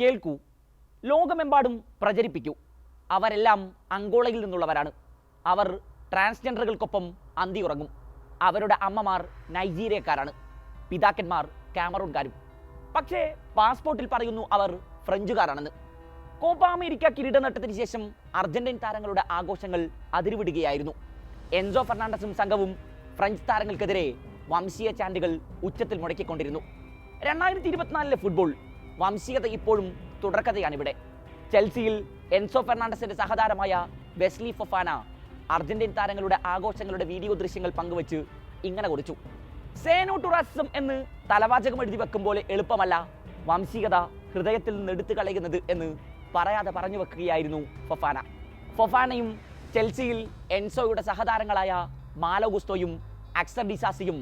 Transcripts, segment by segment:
കേൾക്കൂ. ലോകമെമ്പാടും പ്രചരിപ്പിക്കൂ. അവരെല്ലാം അങ്കോളയിൽ നിന്നുള്ളവരാണ്. അവർ ട്രാൻസ്ജെൻഡറുകൾക്കൊപ്പം അന്തിയുറങ്ങും അവരുടെ അമ്മമാർ നൈജീരിയക്കാരാണ്. പിതാക്കന്മാർ കാമറൂൺകാരും. പക്ഷേ പാസ്പോർട്ടിൽ പറയുന്നു അവർ ഫ്രഞ്ചുകാരാണെന്ന്. കോപ്പ അമേരിക്ക കിരീടനട്ടത്തിന് ശേഷം അർജന്റീൻ താരങ്ങളുടെ ആഘോഷങ്ങൾ അതിരുവിടുകയായിരുന്നു. എൻസോ ഫെർണാണ്ടസും സംഘവും ഫ്രഞ്ച് താരങ്ങൾക്കെതിരെ വംശീയ ചാൻഡുകൾ ഉച്ചത്തിൽ മുടക്കിക്കൊണ്ടിരുന്നു. രണ്ടായിരത്തി ഇരുപത്തിനാലിലെ ഫുട്ബോൾ വംശീയത ഇപ്പോഴും തുടർക്കഥയാണിവിടെ ചെൽസിയിൽ എൻസോ ഫെർണാണ്ടസിന്റെ സഹതാരമായ ബെസ്ലി ഫൊഫാന അർജന്റീൻ താരങ്ങളുടെ ആഘോഷങ്ങളുടെ വീഡിയോ ദൃശ്യങ്ങൾ പങ്കുവച്ച് ഇങ്ങനെ കുറിച്ചു. സേനോ ടു റാസിസം എന്ന് തലവാചകം എഴുതി വെക്കും പോലെ എളുപ്പമല്ല. വംശീയത ഹൃദയത്തിൽ നിന്ന് എടുത്തു കളയുന്നത് എന്ന് പറയാതെ പറഞ്ഞു വെക്കുകയായിരുന്നു ഫൊഫാന. ഫൊഫാനയും ചെൽസിയിൽ എൻസോയുടെ സഹതാരങ്ങളായ മാലോഗുസ്തോയും അക്സർ ഡിസാസിയും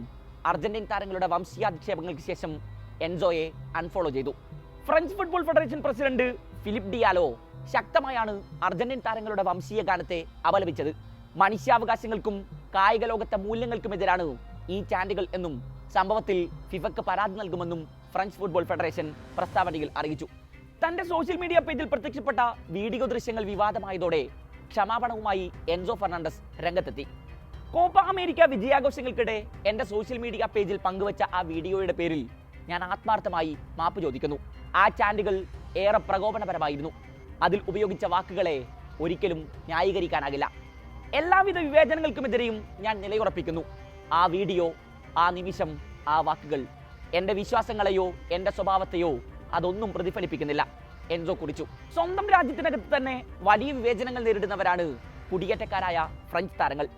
അർജന്റീൻ താരങ്ങളുടെ വംശീയാധിക്ഷേപങ്ങൾക്ക് ശേഷം എൻസോയെ അൺഫോളോ ചെയ്തു. French football federation president Philippe Diallo ശക്തമായാണ് Argentine താരങ്ങളുടെ വംശീയ ഗാനത്തെ അപലപിച്ചത്. മനുഷ്യാവകാശങ്ങൾക്കും കായിക ലോകത്തെ മൂല്യങ്ങൾക്കുമെതിരാണ് ഈ ചാൻഡുകൾ എന്നും സംഭവത്തിൽ ഫിഫക്ക് പരാതി നൽകുമെന്നും ഫ്രഞ്ച് ഫുട്ബോൾ ഫെഡറേഷൻ പ്രസ്താവനയിൽ അറിയിച്ചു. തന്റെ സോഷ്യൽ മീഡിയ പേജിൽ പ്രത്യക്ഷപ്പെട്ട വീഡിയോ ദൃശ്യങ്ങൾ വിവാദമായതോടെ ക്ഷമാപണവുമായി എൻസോ ഫെർണാണ്ടസ് രംഗത്തെത്തി. കോപ്പ അമേരിക്ക വിജയാഘോഷങ്ങൾക്കിടെ എന്റെ സോഷ്യൽ മീഡിയ പേജിൽ പങ്കുവച്ച ആ വീഡിയോയുടെ പേരിൽ ഞാൻ ആത്മാർത്ഥമായി മാപ്പ് ചോദിക്കുന്നു. ആ ചാൻഡുകൾ ഏറെ പ്രകോപനപരമായിരുന്നു. അതിൽ ഉപയോഗിച്ച വാക്കുകളെ ഒരിക്കലും ന്യായീകരിക്കാനാകില്ല. എല്ലാവിധ വിവേചനങ്ങൾക്കുമെതിരെയും ഞാൻ നിലയുറപ്പിക്കുന്നു. ആ വീഡിയോ ആ നിമിഷം ആ വാക്കുകൾ എന്റെ വിശ്വാസങ്ങളെയോ എന്റെ സ്വഭാവത്തെയോ അതൊന്നും പ്രതിഫലിപ്പിക്കുന്നില്ല. എൻസോ കുറിച്ചു. സ്വന്തം രാജ്യത്തിനകത്ത് തന്നെ വലിയ വിവേചനങ്ങൾ നേരിടുന്നവരാണ് കുടിയേറ്റക്കാരായ ഫ്രഞ്ച് താരങ്ങൾ.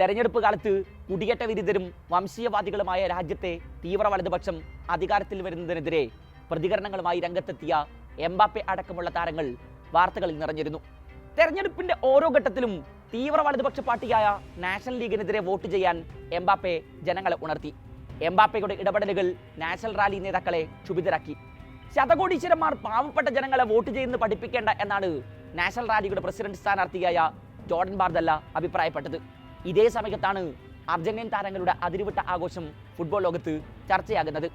തെരഞ്ഞെടുപ്പ് കാലത്ത് കുടിയേറ്റ വിരുദ്ധരും വംശീയവാദികളുമായ രാജ്യത്തെ തീവ്ര വലതുപക്ഷം അധികാരത്തിൽ വരുന്നതിനെതിരെ പ്രതികരണങ്ങളുമായി രംഗത്തെത്തിയ എംബാപ്പെ അടക്കമുള്ള താരങ്ങൾ വാർത്തകളിൽ നിറഞ്ഞിരുന്നു. തെരഞ്ഞെടുപ്പിന്റെ ഓരോ ഘട്ടത്തിലും തീവ്ര വലതുപക്ഷ പാർട്ടിയായ നാഷണൽ ലീഗിനെതിരെ വോട്ട് ചെയ്യാൻ എംബാപ്പെ ജനങ്ങളെ ഉണർത്തി. എംബാപ്പയുടെ ഇടപെടലുകൾ നാഷണൽ റാലി നേതാക്കളെ ക്ഷുഭിതരാക്കി. ശതകോടീശ്വരന്മാർ പാവപ്പെട്ട ജനങ്ങളെ വോട്ട് ചെയ്യുന്ന പഠിപ്പിക്കേണ്ട എന്നാണ് നാഷണൽ റാലിയുടെ പ്രസിഡന്റ് സ്ഥാനാർത്ഥിയായ ജോർഡൻ ബാർദല്ല അഭിപ്രായപ്പെട്ടത്. ഇതേ സമയത്താണ് അർജന്റീൻ താരങ്ങളുടെ അതിരുവിട്ട ആഘോഷം ഫുട്ബോൾ ലോകത്ത് ചർച്ചയാകുന്നത്.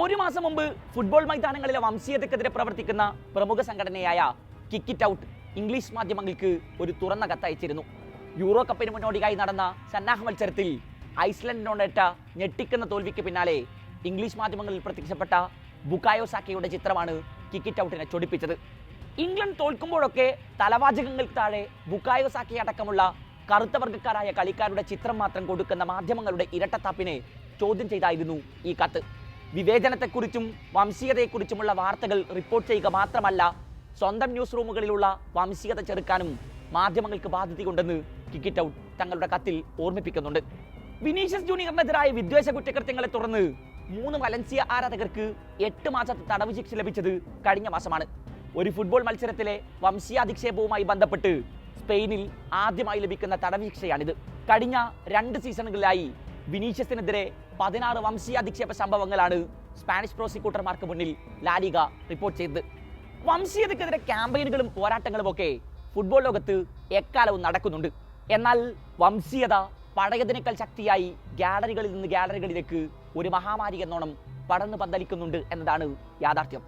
ഒരു മാസം മുമ്പ് ഫുട്ബോൾ മൈതാനങ്ങളിലെ വംശീയതക്കെതിരെ പ്രവർത്തിക്കുന്ന പ്രമുഖ സംഘടനയായ കിക്കിറ്റ് ഔട്ട് ഇംഗ്ലീഷ് മാധ്യമങ്ങൾക്ക് ഒരു തുറന്ന കത്തയച്ചിരുന്നു. യൂറോ കപ്പിന് മുന്നോടിയായി നടന്ന സന്നാഹ മത്സരത്തിൽ ഐസ്ലൻഡിനോടേറ്റ ഞെട്ടിക്കുന്ന തോൽവിക്ക് പിന്നാലെ ഇംഗ്ലീഷ് മാധ്യമങ്ങളിൽ പ്രത്യക്ഷപ്പെട്ട ബുക്കായോ സാക്കയുടെ ചിത്രമാണ് കിക്കിറ്റ് ഔട്ടിനെ ചൊടിപ്പിച്ചത്. ഇംഗ്ലണ്ട് തോൽക്കുമ്പോഴൊക്കെ തലവാചകങ്ങൾക്ക് താഴെ ബുക്കായോ സാക്കി അടക്കമുള്ള കറുത്ത വർഗക്കാരായ കളിക്കാരുടെ ചിത്രം മാത്രം കൊടുക്കുന്ന മാധ്യമങ്ങളുടെ ഇരട്ടത്താപ്പിനെ ചോദ്യം ചെയ്തായിരുന്നു ഈ കത്ത്. വിവേചനത്തെക്കുറിച്ചും വംശീയതയെക്കുറിച്ചുമുള്ള വാർത്തകൾ റിപ്പോർട്ട് ചെയ്യുക മാത്രമല്ല സ്വന്തം ന്യൂസ് റൂമുകളിലുള്ള വംശീയത ചെറുക്കാനും മാധ്യമങ്ങൾക്ക് ബാധ്യതയുണ്ടെന്ന് കിക്കിറ്റ് ഔട്ട് തങ്ങളുടെ കത്തിൽ ഓർമ്മിപ്പിക്കുന്നുണ്ട്. വിനീഷ്യസ് ജൂനിയറിനെതിരായ വിദ്വേഷ കുറ്റകൃത്യങ്ങളെ തുടർന്ന് മൂന്ന് വലൻസിയ ആരാധകർക്ക് എട്ട് മാസത്തെ തടവ് ശിക്ഷ ലഭിച്ചത് കഴിഞ്ഞ മാസമാണ്. ഒരു ഫുട്ബോൾ മത്സരത്തിലെ വംശീയാധിക്ഷേപവുമായി ബന്ധപ്പെട്ട് സ്പെയിനിൽ ആദ്യമായി ലഭിക്കുന്ന തടവ് ശിക്ഷയാണിത്. കഴിഞ്ഞ രണ്ട് സീസണുകളിലായി വിനീഷ്യസിനെതിരെ പതിനാറ് വംശീയാധിക്ഷേപ സംഭവങ്ങളാണ് സ്പാനിഷ് പ്രോസിക്യൂട്ടർമാർക്ക് മുന്നിൽ ലാലിക റിപ്പോർട്ട് ചെയ്തത്. വംശീയതക്കെതിരെ ക്യാമ്പയിനുകളും പോരാട്ടങ്ങളും ഒക്കെ ഫുട്ബോൾ ലോകത്ത് എക്കാലവും നടക്കുന്നുണ്ട്. എന്നാൽ വംശീയത പഴയതിനേക്കാൾ ശക്തിയായി ഗാലറികളിൽ നിന്ന് ഗാലറികളിലേക്ക് ഒരു മഹാമാരി എന്നോണം പടർന്നു പന്തലിക്കുന്നുണ്ട് എന്നതാണ് യാഥാർത്ഥ്യം.